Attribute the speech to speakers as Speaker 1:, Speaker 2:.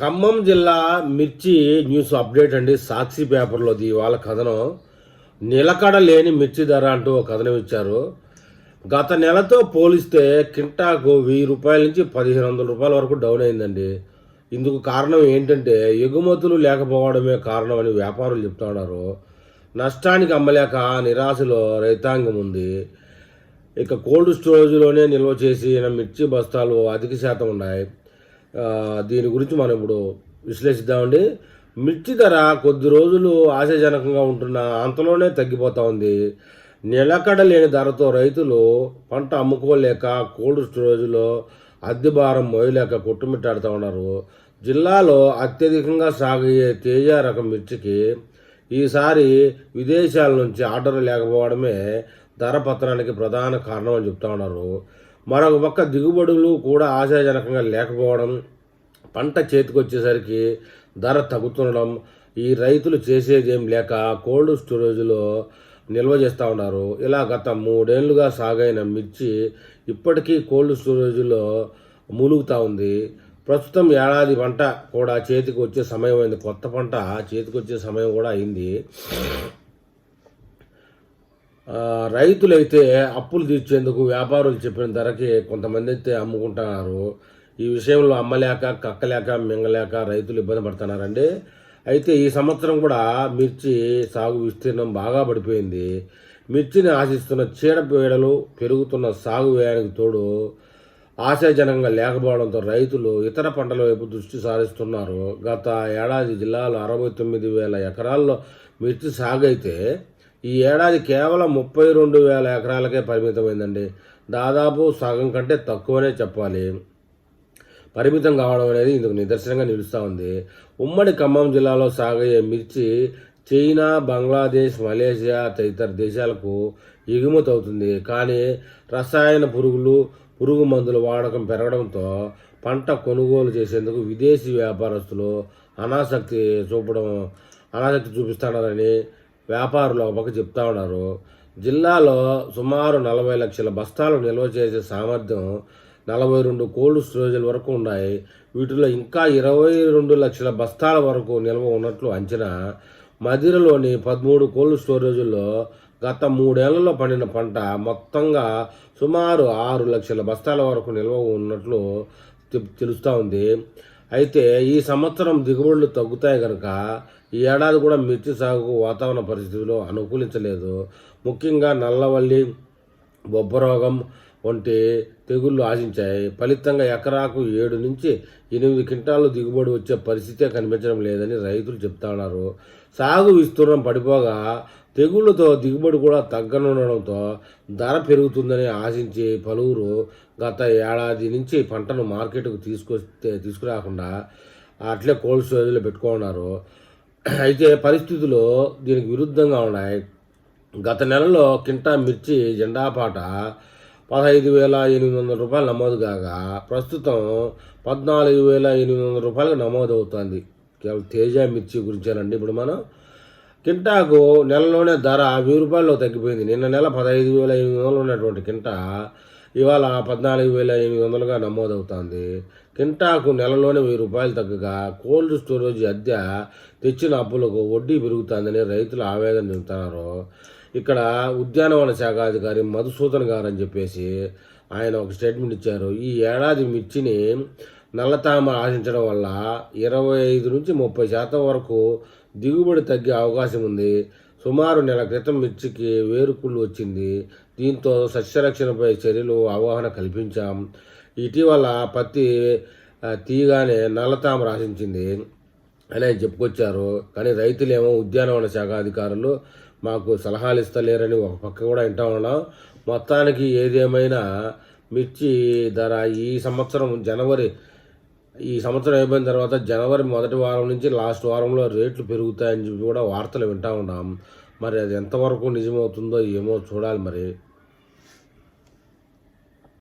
Speaker 1: ఖమ్మం జిల్లా మిర్చి news update అండి. సాక్షి పేపర్లోది ఇవాళ కథనం. నిలకడ లేని మిర్చి ధర అంటూ ఒక కథనం ఇచ్చారు. గత నెలతో పోలిస్తే కింటాకు వెయ్యి రూపాయల నుంచి పదిహేను వందల రూపాయల వరకు డౌన్ అయిందండి. ఇందుకు కారణం ఏంటంటే ఎగుమతులు లేకపోవడమే కారణం అని వ్యాపారులు చెప్తా ఉన్నారు. నష్టానికి అమ్మలేక నిరాశలో రైతాంగం ఉంది. ఇక కోల్డ్ స్టోరేజ్లోనే నిల్వ చేసిన మిర్చి బస్తాలు అధిక శాతం ఉన్నాయి. దీని గురించి మనం ఇప్పుడు విశ్లేషిద్దామండి. మిర్చి ధర కొద్ది రోజులు ఆశాజనకంగా ఉంటున్న అంతలోనే తగ్గిపోతా ఉంది. నిలకడ లేని ధరతో రైతులు పంట అమ్ముకోలేక కోల్డ్ స్టోరేజ్లో అద్దె భారం మోయలేక కొట్టుమిట్టాడుతూ ఉన్నారు. జిల్లాలో అత్యధికంగా సాగయ్యే తేజ రకం మిర్చికి ఈసారి విదేశాల నుంచి ఆర్డర్ లేకపోవడమే ధర పత్రానికి ప్రధాన కారణం అని చెప్తా ఉన్నారు. మరొక పక్క దిగుబడులు కూడా ఆశాజనకంగా లేకపోవడం పంట చేతికొచ్చేసరికి ధర తగ్గుతుండడం ఈ రైతులు చేసేదేం లేక కోల్డ్ స్టోరేజ్లో నిల్వ చేస్తూ ఉన్నారు. ఇలా గత మూడేళ్ళుగా సాగైన మిర్చి ఇప్పటికీ కోల్డ్ స్టోరేజ్లో మూలుగుతూ ఉంది. ప్రస్తుతం ఏడాది పంట కూడా చేతికి వచ్చే సమయం అయింది కొత్త పంట చేతికి వచ్చే సమయం కూడా అయింది. రైతులైతే అప్పులు తీర్చేందుకు వ్యాపారులు చెప్పిన ధరకి కొంతమంది అయితే అమ్ముకుంటున్నారు. ఈ విషయంలో అమ్మలేక కక్కలేక మింగలేక రైతులు ఇబ్బంది పడుతున్నారండి. అయితే ఈ సంవత్సరం కూడా మిర్చి సాగు విస్తీర్ణం బాగా పడిపోయింది. మిర్చిని ఆశిస్తున్న చీడపీడలు పెరుగుతున్న సాగు వ్యయానికి తోడు ఆశాజనంగా లేకపోవడంతో రైతులు ఇతర పంటల వైపు దృష్టి సారిస్తున్నారు. గత ఏడాది జిల్లాలో అరవై తొమ్మిది వేల ఎకరాల్లో మిర్చి సాగు అయితే ఈ ఏడాది కేవలం ముప్పై రెండు వేల ఎకరాలకే పరిమితమైందండి. దాదాపు సగం కంటే తక్కువనే చెప్పాలి. పరిమితం కావడం అనేది ఇందుకు నిదర్శనంగా నిలుస్తూ ఉంది. ఉమ్మడి ఖమ్మం జిల్లాలో సాగయ్యే మిర్చి చైనా బంగ్లాదేశ్ మలేషియా తదితర దేశాలకు ఎగుమతి అవుతుంది కానీ రసాయన పురుగులు పురుగు మందుల వాడకం పెరగడంతో పంట కొనుగోలు చేసేందుకు విదేశీ వ్యాపారస్తులు అనాసక్తి చూపడం అనాసక్తి చూపిస్తున్నారని వ్యాపారులు ఒక పక్క చెప్తా ఉన్నారు. జిల్లాలో సుమారు నలభై లక్షల బస్తాలు నిల్వ చేసే సామర్థ్యం నలభై రెండు కోల్డ్ స్టోరేజ్ల వరకు ఉన్నాయి. వీటిలో ఇంకా ఇరవై రెండు లక్షల బస్తాల వరకు నిల్వ ఉన్నట్లు అంచనా. మదిరలోని పదమూడు కోల్డ్ స్టోరేజుల్లో గత మూడేళ్ళలో పండిన పంట మొత్తంగా సుమారు ఆరు లక్షల బస్తాల వరకు నిల్వ ఉన్నట్లు తెలుస్తూ ఉంది. అయితే ఈ సంవత్సరం దిగుబడులు తగ్గుతాయి కనుక ఈ ఏడాది కూడా మిర్చి సాగుకు వాతావరణ పరిస్థితులు అనుకూలించలేదు. ముఖ్యంగా నల్లవల్లి బొబ్బరోగం వంటి తెగుళ్ళు ఆశించాయి. ఫలితంగా ఎకరాకు ఏడు నుంచి ఎనిమిది క్వింటాలు దిగుబడి వచ్చే పరిస్థితే కనిపించడం లేదని రైతులు చెప్తా ఉన్నారు. సాగు విస్తీర్ణం పడిపోగా తెగుళ్ళతో దిగుబడి కూడా తగ్గనుండడంతో ధర పెరుగుతుందని ఆశించి పలువురు గత ఏడాది నుంచి పంటను మార్కెట్కు తీసుకొస్తే తీసుకురాకుండా అట్లే కోల్డ్ స్టోరేజ్లో పెట్టుకున్నారు. అయితే పరిస్థితులు దీనికి విరుద్ధంగా ఉన్నాయి. గత నెలలో కింటా మిర్చి జెండాపాట పదహైదు వేల ఎనిమిది వందల రూపాయలు నమోదు కాగా ప్రస్తుతం పద్నాలుగు వేల ఎనిమిది వందల రూపాయలకు నమోదు అవుతుంది కేవలం తేజ మిర్చి గురించేనండి ఇప్పుడు మనం. కింటాకు నెలలోనే ధర వెయ్యి రూపాయల్లో తగ్గిపోయింది. నిన్న నెల పదహైదు వేల ఎనిమిది వందలు ఉన్నటువంటి కింటా ఇవాళ పద్నాలుగు వేల ఎనిమిది వందలుగా నమోదవుతుంది. కింటాకు నెలలోనే వెయ్యి రూపాయలు తగ్గగా కోల్డ్ స్టోరేజ్ అద్దె తెచ్చిన అప్పులకు వడ్డీ పెరుగుతుందని రైతులు ఆవేదన చెందుతున్నారు. ఇక్కడ ఉద్యానవన శాఖ అధికారి మధుసూదన్ గారు అని చెప్పేసి ఆయన ఒక స్టేట్మెంట్ ఇచ్చారు. ఈ ఏడాది మిర్చిని నల్లతామ ఆశించడం వల్ల ఇరవై ఐదు నుంచి ముప్పై శాతం వరకు దిగుబడి తగ్గే అవకాశం ఉంది. సుమారు నెల క్రితం మిర్చికి వేరుకుళ్ళు వచ్చింది. దీంతో సస్యరక్షణపై చర్యలు అవగాహన కల్పించాం. ఇటీవల పత్తి తీయగానే నల్లతామ రాశించింది అని ఆయన చెప్పుకొచ్చారు. కానీ రైతులేమో ఉద్యానవన శాఖ అధికారులు మాకు సలహాలు ఇస్తలేరని ఒక పక్క కూడా వింటా ఉన్నాం. మొత్తానికి ఏదేమైనా మిర్చి ధర ఈ సంవత్సరం జనవరి ఈ సంవత్సరం అయిపోయిన తర్వాత జనవరి మొదటి వారం నుంచి లాస్ట్ వారంలో రేట్లు పెరుగుతాయని చెప్పి కూడా వార్తలు వింటా ఉన్నాం. మరి అది ఎంతవరకు నిజమవుతుందో ఏమో చూడాలి మరి.